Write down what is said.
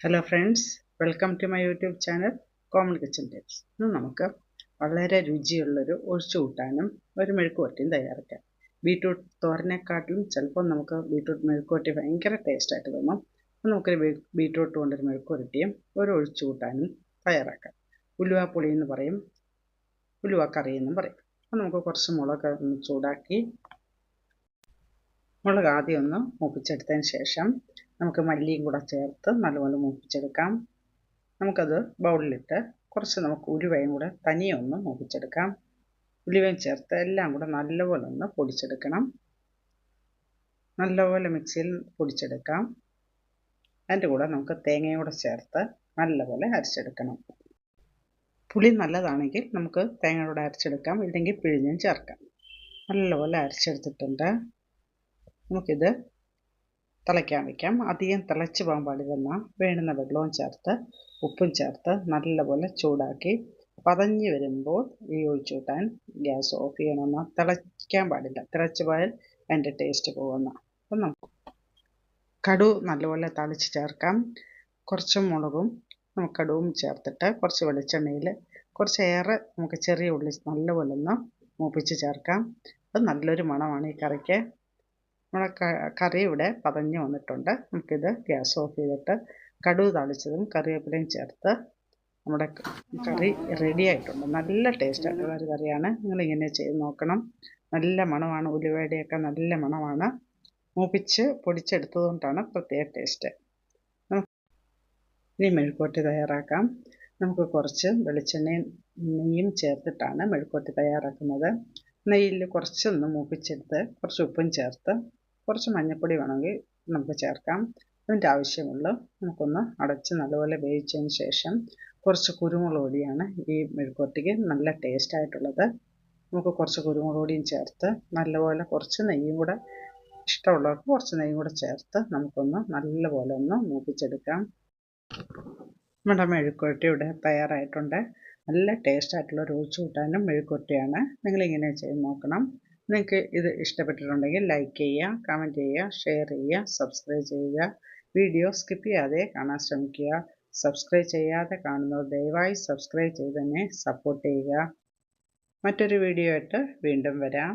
Hello friends welcome to my YouTube channel common kitchen tips ഇന്ന് നമുക്ക് വളരെ രുചിയുള്ളൊരു ഒഴിച്ചു കൂട്ടാനും ഒരു മെഴുക്കുവരട്ടിയും തയ്യാറാക്കാം. ബീട്രൂട്ട് തോരനെക്കാട്ടിലും ചിലപ്പോൾ നമുക്ക് ബീട്രൂട്ട് മെഴുക്കുവരട്ടി ഭയങ്കര ടേസ്റ്റായിട്ട് തോന്നും. അപ്പോൾ നമുക്കൊരു ബീട്രൂട്ട് കൊണ്ടൊരു മെഴുക്കുവരട്ടിയും ഒരു ഒഴിച്ചു കൂട്ടാനും തയ്യാറാക്കാം. ഉലുവ പുളി എന്ന് പറയും. ഉലുവ കറി എന്നും പറയും. അപ്പോൾ നമുക്ക് കുറച്ച് മുളക് ചൂടാക്കി മുളക് ആദ്യം ഒന്ന് മൂപ്പിച്ചെടുത്തതിന് ശേഷം നമുക്ക് മല്ലിയും കൂടെ ചേർത്ത് നല്ലപോലെ മൂപ്പിച്ചെടുക്കാം. നമുക്കത് ബൗളിലിട്ട് കുറച്ച് നമുക്ക് ഉലുവയും കൂടെ തനിയെ ഒന്ന് മൂപ്പിച്ചെടുക്കാം. ഉലുവയും ചേർത്ത് എല്ലാം കൂടെ നല്ലപോലെ ഒന്ന് പൊടിച്ചെടുക്കണം. നല്ലപോലെ മിക്സിയിൽ പൊടിച്ചെടുക്കാം. അതിന്റെ കൂടെ നമുക്ക് തേങ്ങയും കൂടെ ചേർത്ത് നല്ലപോലെ അരച്ചെടുക്കണം. പുളി നല്ലതാണെങ്കിൽ നമുക്ക് തേങ്ങയുടെ അരച്ചെടുക്കാം. ഇല്ലെങ്കിൽ പിഴിഞ്ഞും ചേർക്കാം. നല്ലപോലെ അരച്ചെടുത്തിട്ടുണ്ട്. നമുക്കിത് തിളയ്ക്കാൻ വയ്ക്കാം അധികം തിളച്ച് പോകാൻ പാടില്ലെന്ന. വേണുന്ന വെള്ളവും ചേർത്ത് ഉപ്പും ചേർത്ത് നല്ലപോലെ ചൂടാക്കി പതഞ്ഞ് വരുമ്പോൾ ഈ ഒഴിച്ചുകൂട്ടാൻ ഗ്യാസ് ഓഫ് ചെയ്യണമെന്ന. തിളയ്ക്കാൻ പാടില്ല. തിളച്ച് പോയാൽ അതിന്റെ ടേസ്റ്റ് പോകുന്ന അപ്പം നമുക്ക് കടു നല്ലപോലെ തളിച്ച് ചേർക്കാം. കുറച്ച് മുളകും നമുക്ക് കടുവും ചേർത്തിട്ട് കുറച്ച് വെളിച്ചെണ്ണയിൽ കുറച്ചേറെ നമുക്ക് ചെറിയ ഉള്ളി നല്ലപോലെ ഒന്ന് മൂപ്പിച്ച് ചേർക്കാം. അത് നല്ലൊരു മണമാണ് ഈ കറിക്ക്. നമ്മുടെ കറി ഇവിടെ പതഞ്ഞു വന്നിട്ടുണ്ട്. നമുക്കിത് ഗ്യാസ് ഓഫ് ചെയ്തിട്ട് കടുക് തളിച്ചതും കറിവേപ്പിലയും ചേർത്ത് നമ്മുടെ കറി റെഡി ആയിട്ടുണ്ട്. നല്ല ടേസ്റ്റ് ആയിട്ടുള്ള ഒരു കറിയാണ്. നിങ്ങളിങ്ങനെ ചെയ്ത് നോക്കണം. നല്ല മണമാണ്. ഉലുവയുടെയൊക്കെ നല്ല മണമാണ്. മൂപ്പിച്ച് പൊടിച്ചെടുത്തതുകൊണ്ടാണ് പ്രത്യേക ടേസ്റ്റ് ഇനി മെഴുക്കോട്ടി തയ്യാറാക്കാം. നമുക്ക് കുറച്ച് വെളിച്ചെണ്ണയും നെയ്യും ചേർത്തിട്ടാണ് മെഴുക്കോട്ടി തയ്യാറാക്കുന്നത്. നെയ്യിൽ കുറച്ചൊന്ന് മൂപ്പിച്ചെടുത്ത് കുറച്ച് ഉപ്പും ചേർത്ത് കുറച്ച് മഞ്ഞൾപ്പൊടി വേണമെങ്കിൽ നമുക്ക് ചേർക്കാം. അതിന്റെ ആവശ്യമുള്ളൂ. നമുക്കൊന്ന് അടച്ച് നല്ലപോലെ വേവിച്ചതിന് ശേഷം കുറച്ച് കുരുമുളക് പൊടിയാണ് ഈ മെഴുക്കുവരട്ടിക്ക് നല്ല ടേസ്റ്റ് ആയിട്ടുള്ളത്. നമുക്ക് കുറച്ച് കുരുമുളക് പൊടിയും ചേർത്ത് നല്ലപോലെ കുറച്ച് നെയ്യും കൂടെ ഇഷ്ടമുള്ളവർക്ക് കുറച്ച് നെയ്യും കൂടെ ചേർത്ത് നമുക്കൊന്ന് നല്ലപോലെ ഒന്ന് മൂപ്പിച്ചെടുക്കാം. നമ്മുടെ മെഴുക്കുവരട്ടി ഇവിടെ തയ്യാറായിട്ടുണ്ട്. നല്ല ടേസ്റ്റ് ആയിട്ടുള്ള ഒരു ഒഴിച്ചു കൂട്ടാനും മെഴുക്കുവരട്ടിയാണ് നിങ്ങളിങ്ങനെ ചെയ്ത് നോക്കണം. നിങ്ങൾക്ക് ഇത് ഇഷ്ടപ്പെട്ടിട്ടുണ്ടെങ്കിൽ ലൈക്ക് ചെയ്യുക കമന്റ് ചെയ്യുക ഷെയർ ചെയ്യുക സബ്സ്ക്രൈബ് ചെയ്യുക. വീഡിയോ സ്കിപ്പ് ചെയ്യാതെ കാണാൻ ശ്രമിക്കുക. സബ്സ്ക്രൈബ് ചെയ്യാതെ കാണുന്നവർ ദയവായി സബ്സ്ക്രൈബ് ചെയ്ത് തന്നെ സപ്പോർട്ട് ചെയ്യുക. മറ്റൊരു വീഡിയോ ആയിട്ട് വീണ്ടും വരാം.